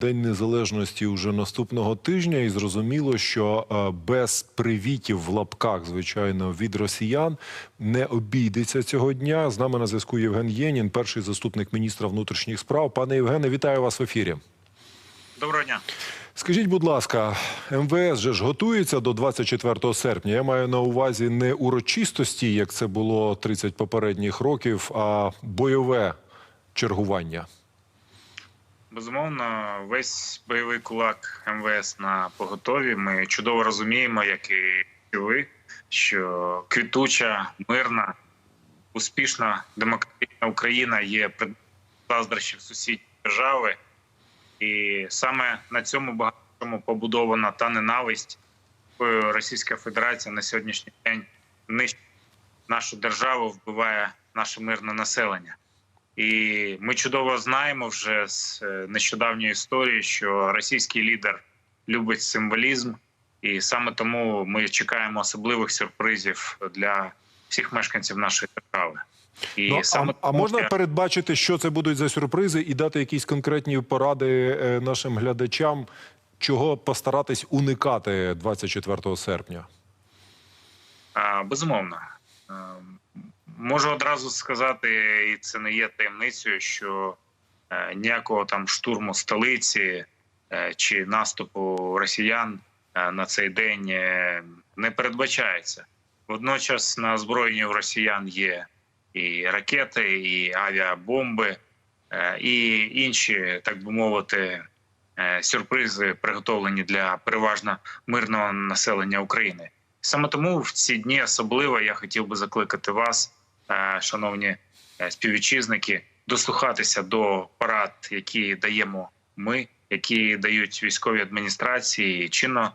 День незалежності уже наступного тижня, і зрозуміло, що е, без привітів в лапках, звичайно, від росіян не обійдеться цього дня. З нами на зв'язку Євген Єнін, перший заступник міністра внутрішніх справ. Пане Євгене, вітаю вас в ефірі. Доброго дня. Скажіть, будь ласка, МВС же ж готується до 24 серпня. Я маю на увазі не урочистості, як це було 30 попередніх років, а бойове чергування. Безумовно, весь бойовий кулак МВС на поготові. Ми чудово розуміємо, як і ви, що квітуча, мирна, успішна демократична Україна є заздрощів сусідньої держави, і саме на цьому багатому побудована та ненависть, Російська Федерація на сьогоднішній день нищить нашу державу, вбиває наше мирне населення. І ми чудово знаємо вже з е, нещодавньої історії, що російський лідер любить символізм, і саме тому ми чекаємо особливих сюрпризів для всіх мешканців нашої держави. І Ну, саме а, а можна я- передбачити, що це будуть за сюрпризи, і дати якісь конкретні поради е, нашим глядачам, чого постаратись уникати 24 серпня? А, Безумовно. Можу одразу сказати, і це не є таємницею, що е, ніякого там штурму столиці е, чи наступу росіян е, на цей день не передбачається. Водночас на озброєнні у росіян є і ракети, і авіабомби, і інші, так би мовити, сюрпризи приготовлені для переважно мирного населення України. Саме тому в ці дні особливо я хотів би закликати вас, шановні е, співвітчизники, дослухатися до парад, які даємо ми, які дають військові адміністрації, чинно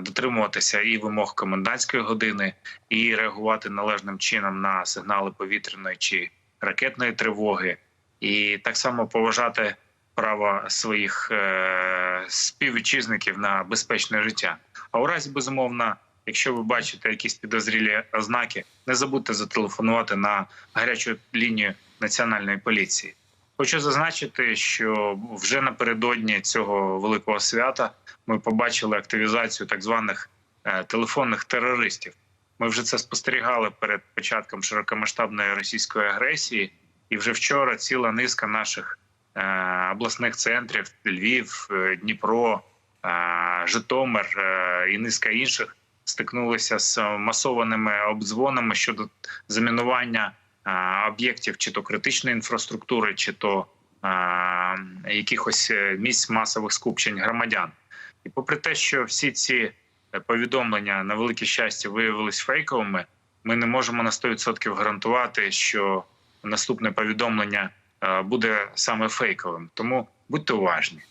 дотримуватися і вимог комендантської години, і реагувати належним чином на сигнали повітряної чи ракетної тривоги, і так само поважати право своїх е, співвітчизників на безпечне життя. А у разі безумовно, якщо ви бачите якісь підозрілі ознаки, не забудьте зателефонувати на гарячу лінію національної поліції. Хочу зазначити, що вже напередодні цього великого свята ми побачили активізацію так званих е, телефонних терористів. Ми вже це спостерігали перед початком широкомасштабної російської агресії, і вже вчора ціла низка наших е, обласних центрів Львів, е, Дніпро, Житомир і низка інших стикнулися з масованими обдзвонами щодо замінування е, об'єктів чи то критичної інфраструктури, чи то е, якихось е, місць масових скупчень громадян. І попри те, що всі ці е, повідомлення на велике щастя виявились фейковими, ми не можемо на 100% гарантувати, що наступне повідомлення е, буде саме фейковим. Тому будьте уважні.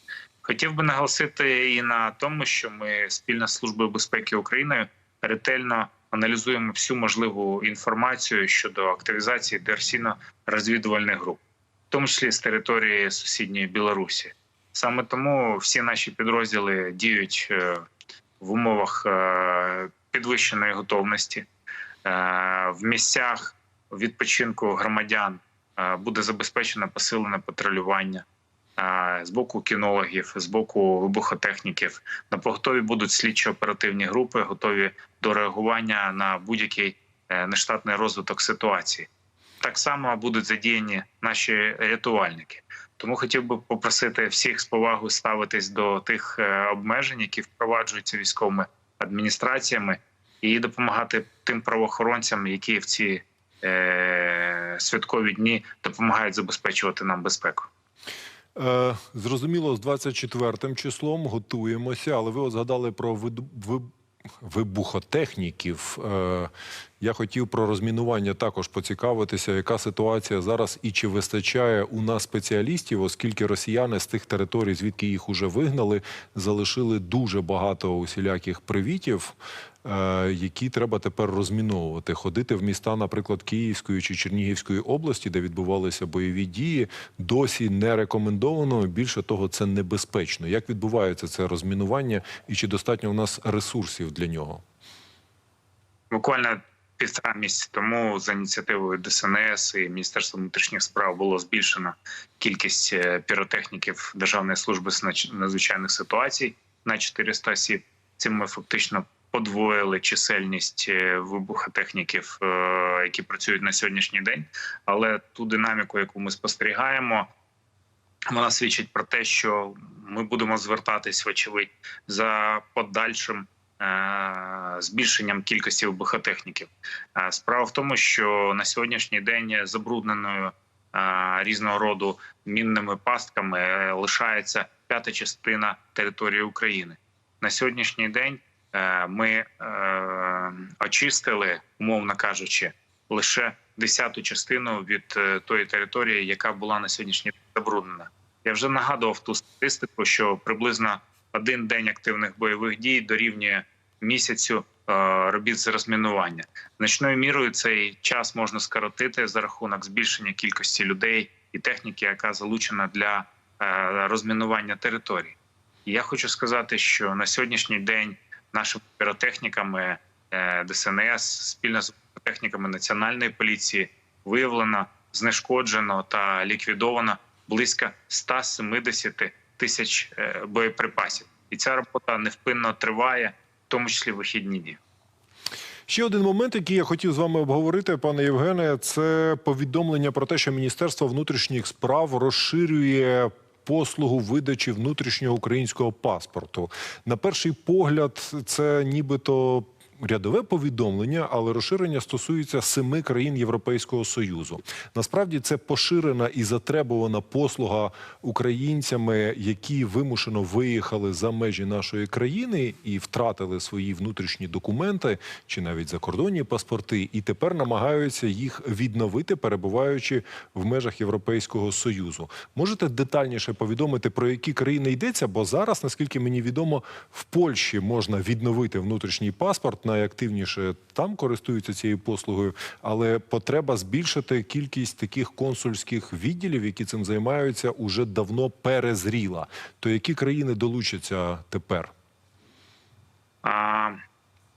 Хотів би наголосити і на тому, що ми спільно з службою безпеки України ретельно аналізуємо всю можливу інформацію щодо активізації диверсійно-розвідувальних груп, в тому числі з території сусідньої Білорусі. Саме тому всі наші підрозділи діють е, в умовах е, підвищеної готовності. Е, В місцях відпочинку громадян буде забезпечено посилене патрулювання з боку кінологів, з боку вибухотехніків. На поготові будуть слідчо-оперативні групи, готові до реагування на будь-який е, нештатний розвиток ситуації. Так само будуть задіяні наші рятувальники. Тому хотів би попросити всіх з повагою ставитись до тих е, обмежень, які впроваджуються військовими адміністраціями, і допомагати тим правоохоронцям, які в ці е, святкові дні допомагають забезпечувати нам безпеку. Е, зрозуміло, з 24 числом готуємося, але ви от згадали про вибухотехніків. Я хотів про розмінування також поцікавитися, яка ситуація зараз і чи вистачає у нас спеціалістів, оскільки росіяни з тих територій, звідки їх уже вигнали, залишили дуже багато усіляких привітів, е, які треба тепер розміновувати. Ходити в міста, наприклад, Київської чи Чернігівської області, де відбувалися бойові дії, досі не рекомендовано. Більше того, це небезпечно. Як відбувається це розмінування, і чи достатньо у нас ресурсів для нього? Буквально півтора місяці тому за ініціативою ДСНС і Міністерства внутрішніх справ було збільшено кількість е, піротехніків Державної служби з надзвичайних ситуацій на 400 осіб. Цим ми фактично подвоїли чисельність е, вибухотехніків, е, які працюють на сьогоднішній день. Але ту динаміку, яку ми спостерігаємо, вона свідчить про те, що ми будемо звертатись, вочевидь, за подальшим збільшенням кількості. Е, Справа в тому, що на сьогоднішній день забрудненою різного роду мінними пастками е, лишається п'ята частина території України. На сьогоднішній день е, ми е, очистили, умовно кажучи, лише десяту частину від тої території, яка була на сьогоднішній день забруднена. Я вже нагадував ту статистику, що приблизно один день активних бойових дій дорівнює місяцю е, робіт з розмінування. Значною мірою цей час можна скоротити за рахунок збільшення кількості людей і техніки, яка залучена для е, розмінування територій. Я хочу сказати, що на сьогоднішній день нашими піротехніками е, ДСНС спільно з техніками національної поліції виявлено, знешкоджено та ліквідовано близько 170 тисяч е, боєприпасів, і ця робота невпинно триває, в тому числі вихідні дні. Ще один момент, який я хотів з вами обговорити, пане Євгене, це повідомлення про те, що Міністерство внутрішніх справ розширює послугу видачі внутрішнього українського паспорту. На перший погляд, це нібито. Рядове повідомлення, але розширення стосується семи країн Європейського союзу. Насправді це поширена і затребувана послуга українцями, які вимушено виїхали за межі нашої країни і втратили свої внутрішні документи чи навіть закордонні паспорти, і тепер намагаються їх відновити, перебуваючи в межах Європейського союзу. Можете детальніше повідомити про які країни йдеться? Бо зараз, наскільки мені відомо, в Польщі можна відновити внутрішній паспорт. Найактивніше там користуються цією послугою, але потреба збільшити кількість таких консульських відділів, які цим займаються, уже давно перезріла. То які країни долучаться тепер? А,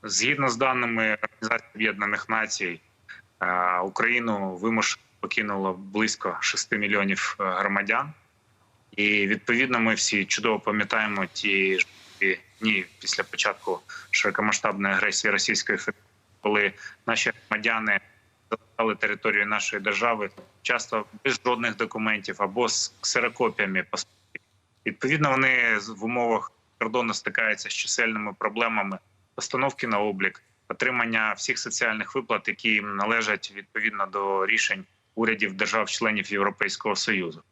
Згідно з даними Організації Об'єднаних Націй, Україну вимушено покинуло близько 6 мільйонів е, громадян, і відповідно ми всі чудово пам'ятаємо ті ж дні після початку широкомасштабної агресії Російської Федерації, коли наші громадяни залишали територію нашої держави часто без жодних документів або з ксерокопіями паспортів. Відповідно, вони в умовах кордону стикаються з чисельними проблемами постановки на облік, отримання всіх соціальних виплат, які їм належать відповідно до рішень урядів держав-членів Європейського союзу.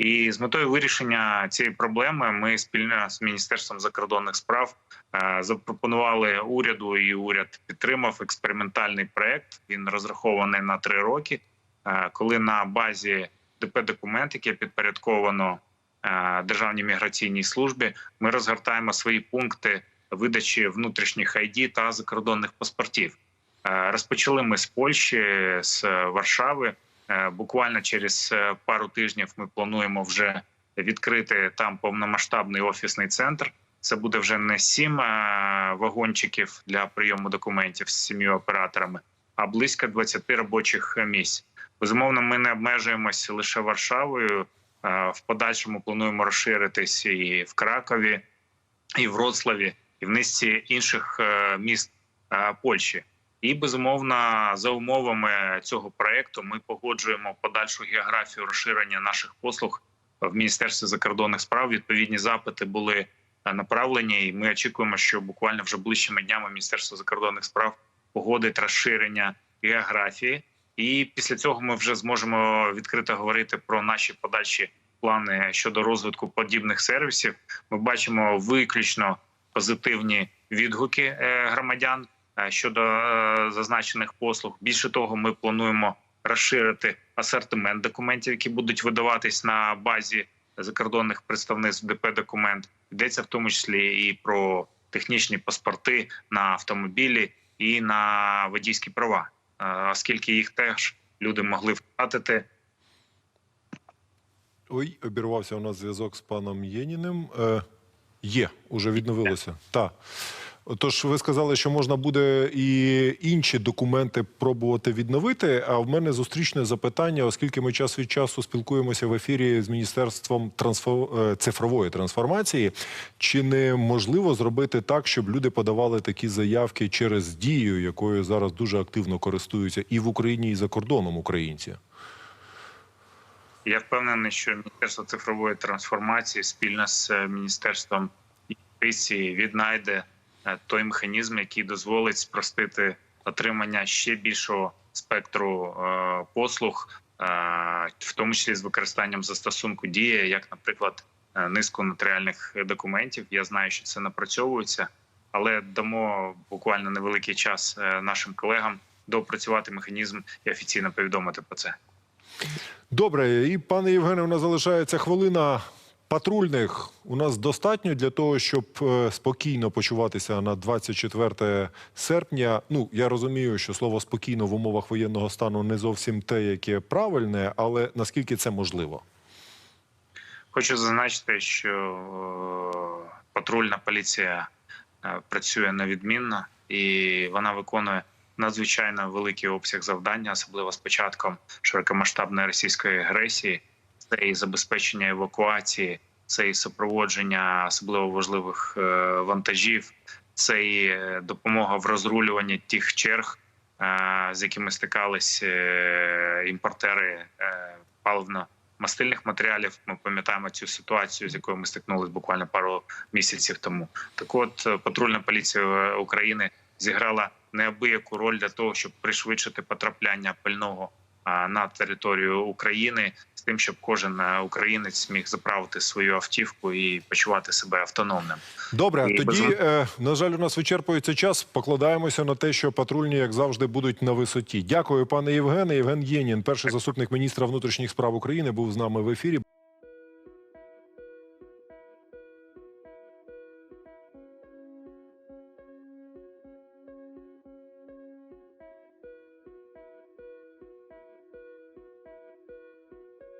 І з метою вирішення цієї проблеми ми спільно з міністерством закордонних справ е, запропонували уряду, і уряд підтримав експериментальний проект. Він розрахований на три роки, е, коли на базі ДП документ, яке підпорядковано е, Державній міграційній службі, ми розгортаємо свої пункти видачі внутрішніх ID та закордонних паспортів. Розпочали ми з Польщі, з Варшави. Е, Буквально через е, пару тижнів ми плануємо вже відкрити там повномасштабний офісний центр. Це буде вже не сім е, вагончиків для прийому документів з сім'ю операторами, а близько 20 робочих місць. Безумовно, ми не обмежуємося лише Варшавою. В подальшому плануємо розширитись і в Кракові, і в Вроцлаві, і в низці інших міст Польщі. І безумовно, за умовами цього проекту ми погоджуємо подальшу географію розширення наших послуг в міністерстві закордонних справ. Відповідні запити були е, направлені, і ми очікуємо, що буквально вже ближчими днями міністерство закордонних справ погодить розширення географії. І після цього ми вже зможемо відкрито говорити про наші подальші плани щодо розвитку подібних сервісів. Ми бачимо виключно позитивні відгуки е, громадян щодо е, зазначених послуг. Більше того, ми плануємо розширити асортимент документів, які будуть видаватись на базі закордонних представництв ДП документ. Йдеться в тому числі і про технічні паспорти на автомобілі і на водійські права, Е, оскільки їх теж люди могли втратити. Ой, обірвався у нас зв'язок з паном Єніним. Е, є, уже відновилося. Так. Тож ви сказали, що можна буде і інші документи пробувати відновити. А в мене зустрічне запитання, оскільки ми час від часу спілкуємося в ефірі з міністерством трансфо... е, цифрової трансформації. Чи не можливо зробити так, щоб люди подавали такі заявки через дію, якою зараз дуже активно користуються і в Україні, і за кордоном українці? Я впевнений, що Міністерство цифрової трансформації спільно з е, Міністерством юстиції віднайде той механізм, який дозволить спростити отримання ще більшого спектру е, послуг, е, в тому числі з використанням застосунку дія, як, наприклад, е, низку нотаріальних документів. Я знаю, що це напрацьовується, але дамо буквально невеликий час е, нашим колегам доопрацювати механізм і офіційно повідомити про це. Добре, і пане Євгене, у нас залишається хвилина. Патрульних у нас достатньо для того, щоб е, спокійно почуватися на 24 серпня. Ну я розумію, що слово спокійно в умовах воєнного стану не зовсім те, яке правильне, але наскільки це можливо? Хочу зазначити, що е, патрульна поліція е, працює невідмінно і вона виконує надзвичайно великий обсяг завдання, особливо з початком широкомасштабної російської агресії. Це і забезпечення евакуації, це і супроводження особливо важливих е, вантажів, це і е, допомога в розрулюванні тих черг, е, з якими стикались імпортери паливно мастильних матеріалів. Ми пам'ятаємо цю ситуацію, з якою ми стикнулися буквально пару місяців тому. Так, от патрульна поліція України зіграла неабияку роль для того, щоб пришвидшити потрапляння пального на територію України з тим, щоб кожен е, українець міг заправити свою автівку і почувати себе автономним. Добре, І тоді без... е, на жаль, у нас вичерпується час. Покладаємося на те, що патрульні, як завжди, будуть на висоті. Дякую, пане Євгене. Євген Єнін, перший заступник міністра внутрішніх справ України, був з нами в ефірі.